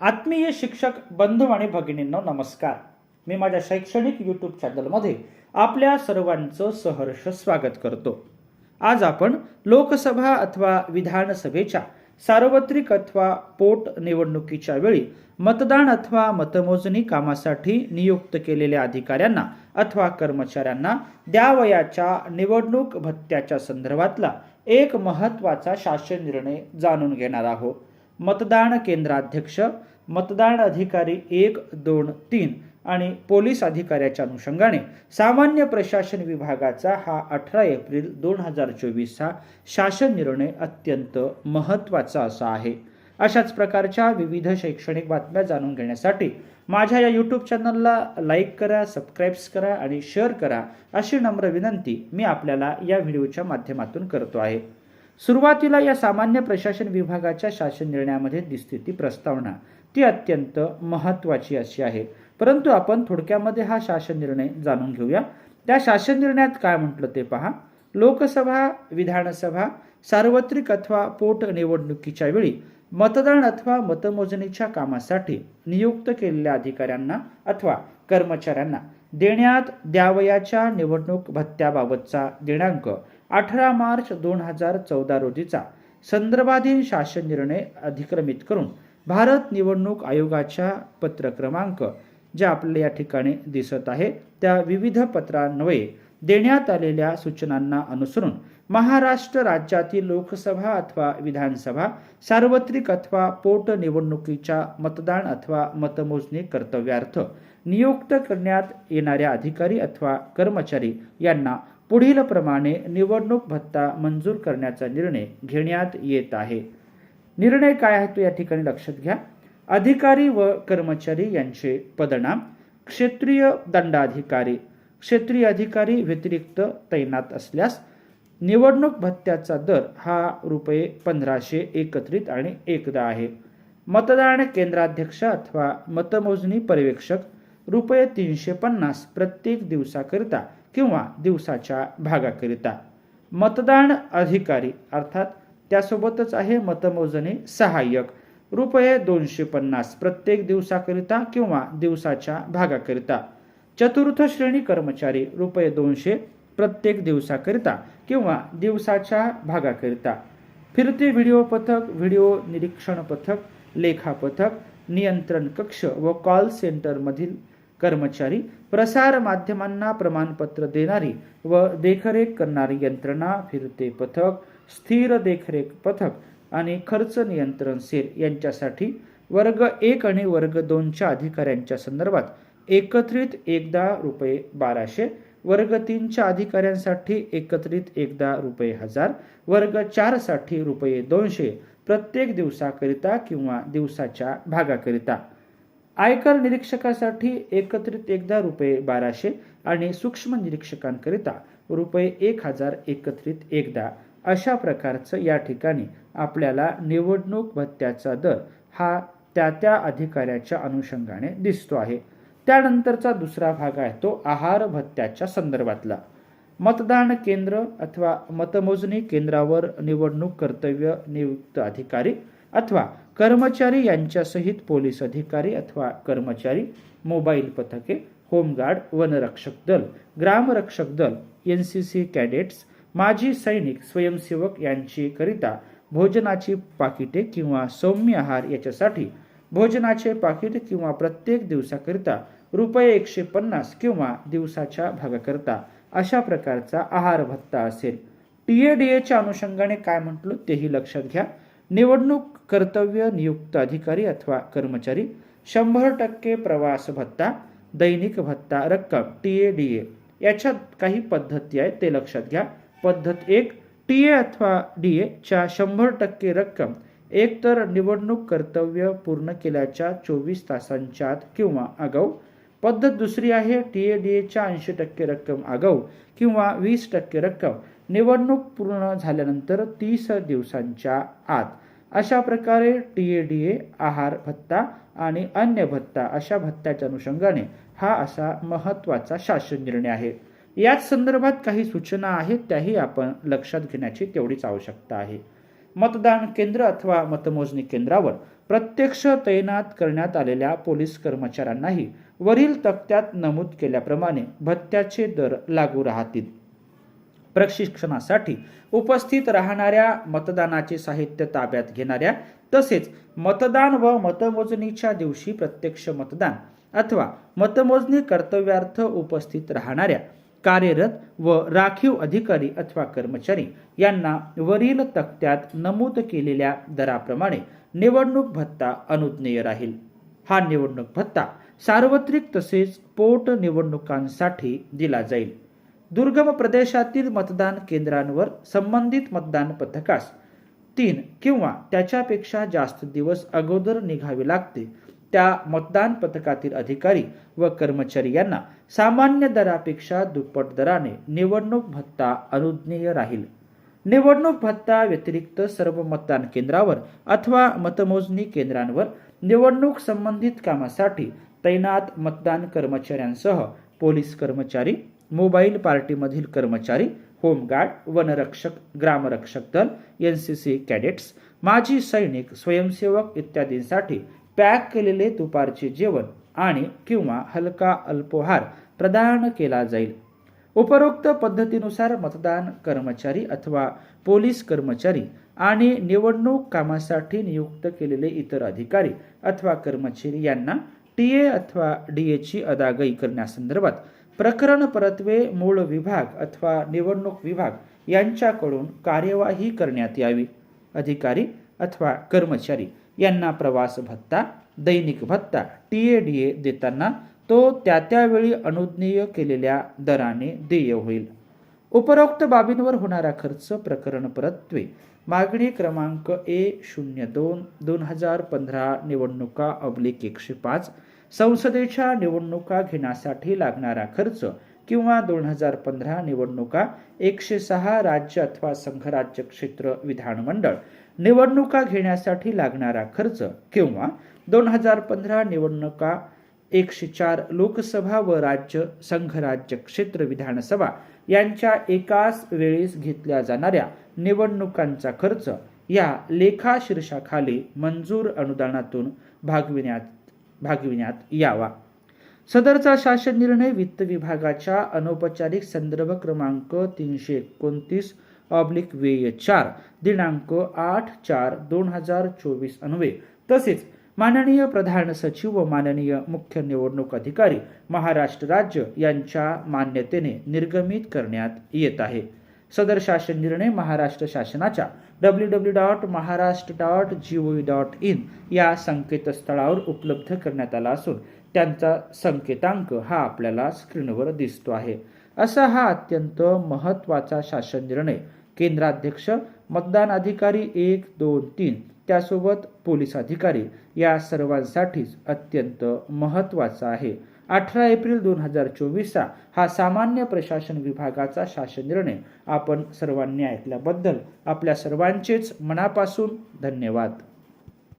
आत्मीय शिक्षक बंधू आणि भगिनींनो नमस्कार. मी माझ्या शैक्षणिक यूट्यूब चॅनलमध्ये आपल्या सर्वांचं सहर्ष स्वागत करतो. आज आपण लोकसभा अथवा विधानसभेच्या सार्वत्रिक अथवा पोट निवडणुकीच्या वेळी मतदान अथवा मतमोजणी कामासाठी नियुक्त केलेल्या अधिकाऱ्यांना अथवा कर्मचाऱ्यांना द्यावयाच्या निवडणूक भत्त्याच्या संदर्भातला एक महत्त्वाचा शासन निर्णय जाणून घेणार आहोत. मतदान केंद्राध्यक्ष मतदान अधिकारी एक दोन तीन आणि पोलीस अधिकाऱ्याच्या अनुषंगाने सामान्य प्रशासन विभागाचा हा अठरा एप्रिल दोन हजार चोवीसचा शासन निर्णय अत्यंत महत्त्वाचा असा आहे. अशाच प्रकारच्या विविध शैक्षणिक बातम्या जाणून घेण्यासाठी माझ्या या यूट्यूब चॅनलला लाईक करा सबस्क्राईब्स करा आणि शेअर करा अशी नम्र विनंती मी आपल्याला या व्हिडिओच्या माध्यमातून करतो आहे. सुरुवातीला या सामान्य प्रशासन विभागाच्या शासन निर्णयामध्ये दिसते ती प्रस्तावना ती अत्यंत महत्त्वाची अशी आहे. परंतु आपण थोडक्यामध्ये हा शासन निर्णय जाणून घेऊया. त्या शासन निर्णयात काय म्हटलं ते पहा. लोकसभा विधानसभा सार्वत्रिक अथवा पोटनिवडणुकीच्या वेळी मतदान अथवा मतमोजणीच्या कामासाठी नियुक्त केलेल्या अधिकाऱ्यांना अथवा कर्मचाऱ्यांना देण्यात द्यावयाच्या निवडणूक भत्त्याबाबतचा दिनांक अठरा मार्च दोन हजार चौदा रोजीचा संदर्भाधीन शासन निर्णय अधिक्रमित करून भारत निवडणूक आयोगाच्या पत्र क्रमांक जे आपल्याला या ठिकाणी दिसत आहे त्या विविध पत्रान्वये देण्यात आलेल्या सूचनांना अनुसरून महाराष्ट्र राज्यातील लोकसभा अथवा विधानसभा सार्वत्रिक अथवा पोटनिवडणुकीच्या मतदान अथवा मतमोजणी कर्तव्यार्थ नियुक्त करण्यात येणाऱ्या अधिकारी अथवा कर्मचारी यांना पुढील प्रमाणे निवडणूक भत्ता मंजूर करण्याचा निर्णय घेण्यात येत आहे. निर्णय काय आहे तो या ठिकाणी लक्षात घ्या. अधिकारी व कर्मचारी यांचे पदनाम. क्षेत्रीय दंडाधिकारी. क्षेत्रीय अधिकारी व्यतिरिक्त तैनात असल्यास निवडणूक भत्त्याचा दर हा रुपये पंधराशे एकत्रित आणि एकदा आहे. मतदान केंद्राध्यक्ष अथवा मतमोजणी पर्यवेक्षक रुपये तीनशे पन्नास प्रत्येक दिवसाकरिता किंवा दिवसाच्या भागाकरिता. मतदान अधिकारी अर्थात त्यासोबतच आहे मतमोजणी सहाय्यक. रुपये दोनशे पन्नास प्रत्येक दिवसाकरिता किंवा दिवसाच्या भागाकरिता. चतुर्थ श्रेणी कर्मचारी रुपये दोनशे प्रत्येक दिवसाकरिता किंवा दिवसाच्या भागाकरिता. फिरते व्हिडिओ पथक व्हिडिओ निरीक्षण पथक लेखा पथक नियंत्रण कक्ष व कॉल सेंटरमधील कर्मचारी प्रसार माध्यमांना प्रमाणपत्र देणारी व देखरेख करणारी यंत्रणा फिरते पथक स्थिर देखरेख पथक आणि खर्च नियंत्रण सेल यांच्यासाठी वर्ग एक आणि वर्ग दोनच्या अधिकाऱ्यांच्या संदर्भात एकत्रित एकदा रुपये बाराशे वर्ग तीनच्या अधिकाऱ्यांसाठी एकत्रित एकदा रुपये हजार वर्ग चारसाठी रुपये दोनशे प्रत्येक दिवसाकरिता किंवा दिवसाच्या भागाकरिता. आयकर निरीक्षकासाठी एकत्रित एकदा रुपये बाराशे आणि सूक्ष्म निरीक्षकांकरिता रुपये एक हजार एकत्रित एकदा अशा प्रकारचं या ठिकाणी आपल्याला निवडणूक भत्त्याचा दर हा त्या त्या अधिकाऱ्याच्या अनुषंगाने दिसतो आहे. त्यानंतरचा दुसरा भाग आहे तो आहार भत्त्याच्या संदर्भातला. मतदान केंद्र अथवा मतमोजणी केंद्रावर निवडणूक कर्तव्य नियुक्त अधिकारी अथवा कर्मचारी यांच्यासहित पोलीस अधिकारी अथवा कर्मचारी मोबाईल पथके होमगार्ड वनरक्षक दल ग्रामरक्षक दल एन सी सी कॅडेट्स माजी सैनिक स्वयंसेवक यांची करिता भोजनाची पाकिटे किंवा सौम्य आहार याच्यासाठी भोजनाचे पाकिट किंवा प्रत्येक दिवसाकरिता रुपये एकशे पन्नास किंवा दिवसाच्या भागाकरता अशा प्रकारचा आहार भत्ता असेल टी ए डी एच्या अनुषंगाने काय म्हटलं तेही लक्षात घ्या. निवडणूक कर्तव्य नियुक्त अधिकारी अथवा कर्मचारी शंभर टक्के प्रवास भत्ता दैनिक भत्ता रक्कम टी ए डी ए याच्यात काही पद्धती आहेत ते लक्षात घ्या. पद्धत एक टी ए अथवा डी एच्या शंभर टक्के रक्कम एकतर निवडणूक कर्तव्य पूर्ण केल्याच्या चोवीस तासांच्या आत किंवा आगाऊ. पद्धत दुसरी आहे टी ए डी एच्या ऐंशी टक्के रक्कम आगाऊ किंवा वीस टक्के रक्कम. निवडणूक पूर्ण झाल्यानंतर तीस दिवसांच्या आत अशा प्रकारे टी ए डी ए आहार भत्ता आणि अन्य भत्ता अशा भत्त्याच्या अनुषंगाने हा असा महत्त्वाचा शासन निर्णय आहे. याच संदर्भात काही सूचना आहेत त्याही आपण लक्षात घेण्याची तेवढीच आवश्यकता आहे. मतदान केंद्र अथवा मतमोजणी केंद्रावर प्रत्यक्ष तैनात करण्यात आलेल्या पोलीस कर्मचाऱ्यांनाही वरील तक्त्यात नमूद केल्याप्रमाणे भत्त्याचे दर लागू राहतील. प्रशिक्षणासाठी उपस्थित राहणाऱ्या मतदानाचे साहित्य ताब्यात घेणाऱ्या तसेच मतदान व मतमोजणीच्या दिवशी प्रत्यक्ष मतदान अथवा मतमोजणी कर्तव्यार्थ उपस्थित राहणाऱ्या कार्यरत व राखीव अधिकारी अथवा कर्मचारी यांना वरील तक्त्यात नमूद केलेल्या दराप्रमाणे निवडणूक भत्ता अनुज्ञेय राहील. हा निवडणूक भत्ता सार्वत्रिक तसेच पोट निवडणुकांसाठी दिला जाईल. दुर्गम प्रदेशातील मतदान केंद्रांवर संबंधित मतदान पथकास तीन किंवा त्याच्यापेक्षा जास्त दिवस अगोदर निघावे लागते. त्या मतदान पथकातील अधिकारी व कर्मचारी यांना सामान्य दरापेक्षा दुप्पट दराने निवडणूक भत्ता अनुज्ञेय राहील. निवडणूक भत्ता व्यतिरिक्त सर्व मतदान केंद्रावर अथवा मतमोजणी केंद्रांवर निवडणूक संबंधित कामासाठी तैनात मतदान कर्मचाऱ्यांसह पोलीस कर्मचारी मोबाईल पार्टीमधील कर्मचारी होमगार्ड वनरक्षक ग्रामरक्षक दल एन सी सी कॅडेट्स माजी सैनिक स्वयंसेवक इत्यादींसाठी पॅक केलेले दुपारचे जेवण आणि किंवा हलका अल्पोहार प्रदान केला जाईल. उपरोक्त पद्धतीनुसार मतदान कर्मचारी अथवा पोलीस कर्मचारी आणि निवडणूक कामासाठी नियुक्त केलेले इतर अधिकारी अथवा कर्मचारी यांना टी ए अथवा डी एची अदागई करण्यासंदर्भात प्रकरण परत्वे मूळ विभाग अथवा निवडणूक विभाग यांच्याकडून कार्यवाही करण्यात यावी. अधिकारी अथवा कर्मचारी यांना प्रवास भत्ता दैनिक भत्ता टी ए डी ए देताना तो त्या त्यावेळी अनुज्ञेय केलेल्या दराने देय होईल. उपरोक्त बाबींवर होणारा खर्च प्रकरण परत्वे मागणी क्रमांक ए शून्य दोन दोन हजार पंधरा निवडणुका अब्लिक एकशे पाच संसदेच्या निवडणुका घेण्यासाठी लागणारा खर्च किंवा दोन हजार पंधरा निवडणुका एकशे सहा राज्य अथवा संघराज्य क्षेत्र विधानमंडळ निवडणुका घेण्यासाठी लागणारा खर्च किंवा दोन हजार पंधरा निवडणुका एकशे चार लोकसभा व राज्य संघराज्य क्षेत्र विधानसभा यांच्या एकाच वेळेस घेतल्या जाणाऱ्या निवडणुकांचा खर्च या लेखा शीर्षाखाली मंजूर अनुदानातून भागविण्यात भागविण्यात यावा. सदरचा शासन निर्णय वित्त विभागाच्या अनौपचारिक संदर्भ क्रमांक तीनशे एकोणतीस ऑब्लिक वेय चार दिनांक आठ चार दोन हजार चोवीस अन्वये. तसेच माननीय प्रधान सचिव व माननीय मुख्य निवडणूक अधिकारी महाराष्ट्र राज्य यांच्या मान्यतेने निर्गमित करण्यात येत आहे. सदर शासन निर्णय महाराष्ट्र शासनाच्या W W dot Maharashtra dot G O dot in या संकेतस्थळावर उपलब्ध करण्यात आला असून त्यांचा संकेतांक हा आपल्याला स्क्रीनवर दिसतो आहे. असा हा अत्यंत महत्त्वाचा शासन निर्णय. केंद्राध्यक्ष मतदान अधिकारी एक दोन तीन त्यासोबत पोलीस अधिकारी या सर्वांसाठीच अत्यंत महत्त्वाचा आहे. अठरा एप्रिल दोन हजार चोवीसचा हा सामान्य प्रशासन विभागाचा शासन निर्णय. आपण सर्वांनी ऐकल्याबद्दल आपल्या सर्वांचेच मनापासून धन्यवाद.